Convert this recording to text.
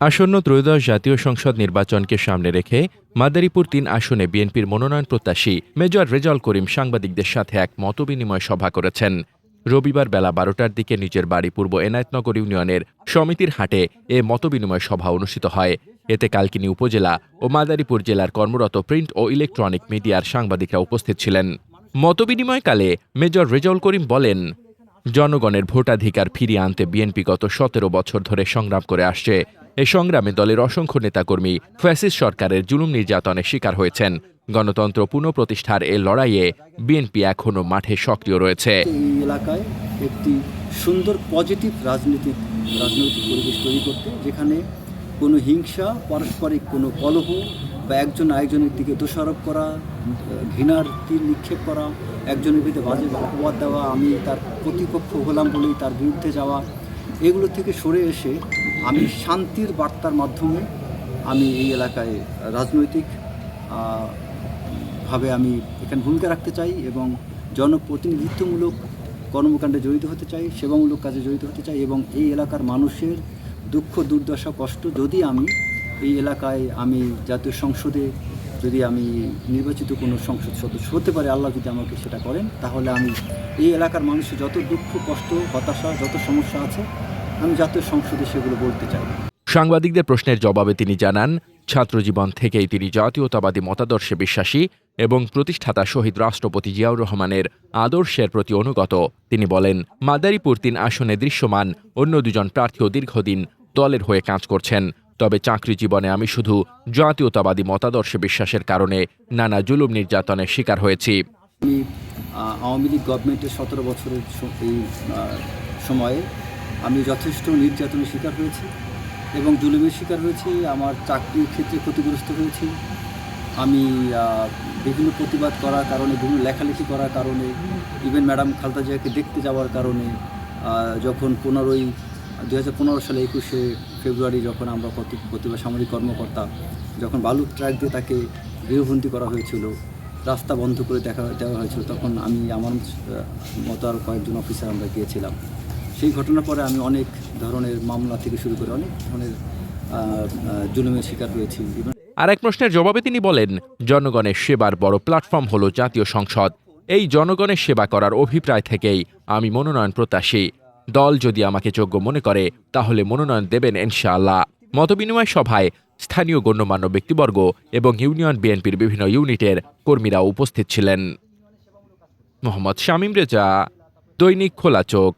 আসন্ন ত্রয়োদশ জাতীয় সংসদ নির্বাচনকে সামনে রেখে মাদারীপুর তিন আসনে বিএনপির মনোনয়ন প্রত্যাশী মেজর রেজাউল করিম সাংবাদিকদের সাথে এক মতবিনিময় সভা করেছেন। রবিবার বেলা বারোটার দিকে নিজের বাড়ি পূর্ব এনায়েতনগর ইউনিয়নের সমিতির হাটে এ মতবিনিময় সভা অনুষ্ঠিত হয়। এতে কালকিনি উপজেলা ও মাদারীপুর জেলার কর্মরত প্রিন্ট ও ইলেকট্রনিক মিডিয়ার সাংবাদিকরা উপস্থিত ছিলেন। মতবিনিময়কালে মেজর রেজাউল করিম বলেন জনগণের ভোটাধিকার ফিরিয়ে আনতে বিএনপি গত সতেরো বছর ধরে সংগ্রাম করে আসছে। এ সংগ্রামে দলের অসংখ্য নেতাকর্মী, ফ্যাসিস্ট সরকারের জুলুম নির্যাতনের শিকার হয়েছেন। গণতন্ত্র পুনঃপ্রতিষ্ঠার এ লড়াইয়ে বিএনপি এখনও মাঠে সক্রিয় রয়েছে। এলাকায় একটি সুন্দর পজিটিভ রাজনীতিক, রাজনৈতিক পরিবেশ তৈরি করতে, যেখানে কোনো হিংসা, পারস্পরিক কোনো কলহ বা একজন আরেকজনের দিকে দোষারোপ করা, ঘৃণার তীর নিক্ষেপ করা, একজনের বিরুদ্ধে বাজে অপবাদ দেওয়া, আমি তার প্রতিপক্ষ হলাম বলেই তার বিরুদ্ধে যাওয়া, এগুলো থেকে সরে এসে আমি শান্তির বার্তার মাধ্যমে আমি এই এলাকায় রাজনৈতিক ভাবে আমি এখানে ভূমিকা রাখতে চাই এবং জনপ্রতিনিধিত্বমূলক কর্মকাণ্ডে জড়িত হতে চাই, সেবামূলক কাজে জড়িত হতে চাই এবং এই এলাকার মানুষের দুঃখ, দুর্দশা, কষ্ট যদি আমি এই এলাকায় আমি জাতীয় সংসদে যদি আমি নির্বাচিত কোনো সংসদ সদস্য হতে পারে, আল্লাহ যদি আমাকে সেটা করেন, তাহলে আমি এই এলাকার মানুষের যত দুঃখ, কষ্ট, হতাশা, যত সমস্যা আছে, আমি জাতীয় সংসদে সেগুলো বলতে চাই। সাংবাদিকদের প্রশ্নের জবাবে তিনি জানান, ছাত্রজীবন থেকেই তিনি জাতীয়তাবাদী মতাদর্শে বিশ্বাসী এবং প্রতিষ্ঠাতা শহীদ রাষ্ট্রপতি জিয়াউর রহমানের আদর্শের প্রতি অনুগত। তিনি বলেন, মাদারীপুর তিন আসনে দৃশ্যমান, অন্য দুজন প্রার্থীও দীর্ঘদিন দলের হয়ে কাজ করছেন। তবে চাকরি জীবনে আমি শুধু জাতীয়তাবাদী মতাদর্শে বিশ্বাসের কারণে নানা জুলুম নির্যাতনের শিকার হয়েছি। আমি আওয়ামী লীগ গভর্নমেন্টের সতেরো বছরের এই সময়ে আমি যথেষ্ট নির্যাতনের শিকার হয়েছি এবং জুলুমের শিকার হয়েছি, আমার চাকরির ক্ষেত্রে ক্ষতিগ্রস্ত হয়েছি। আমি বিভিন্ন প্রতিবাদ করার কারণে, বিভিন্ন লেখালেখি করার কারণে ইভেন ম্যাডাম খালদা জিয়াকে দেখতে যাওয়ার কারণে যখন পনেরোই দু হাজার পনেরো সালে একুশে ফেব্রুয়ারি যখন আমরা প্রতি- প্রতিবাদ সামরিক কর্মকর্তা, যখন বালু ট্রাক দিয়ে তাকে গৃহবন্দী করা হয়েছিল, রাস্তা বন্ধ করে দেখা দেওয়া হয়েছিল, তখন আমি আমার মতো আর কয়েকজন অফিসার আমরা গিয়েছিলাম। সেই ঘটনার পরে আমি অনেক ধরনের মামলা থেকে শুরু করে অনেক ধরনের জুলুমের শিকার হয়েছি। আর এক প্রশ্নের জবাবে তিনি বলেন, জনগণের সেবার বড় প্ল্যাটফর্ম হল জাতীয় সংসদ। এই জনগণের সেবা করার অভিপ্রায় থেকেই আমি মনোনয়ন প্রত্যাশী। দল যদি আমাকে যোগ্য মনে করে, তাহলে মনোনয়ন দেবেন ইনশাআল্লাহ। মতবিনিময় সভায় স্থানীয় গণ্যমান্য ব্যক্তিবর্গ এবং ইউনিয়ন বিএনপির বিভিন্ন ইউনিটের কর্মীরা উপস্থিত ছিলেন। মোহাম্মদ শামীম রেজা, দৈনিক খোলা চোখ।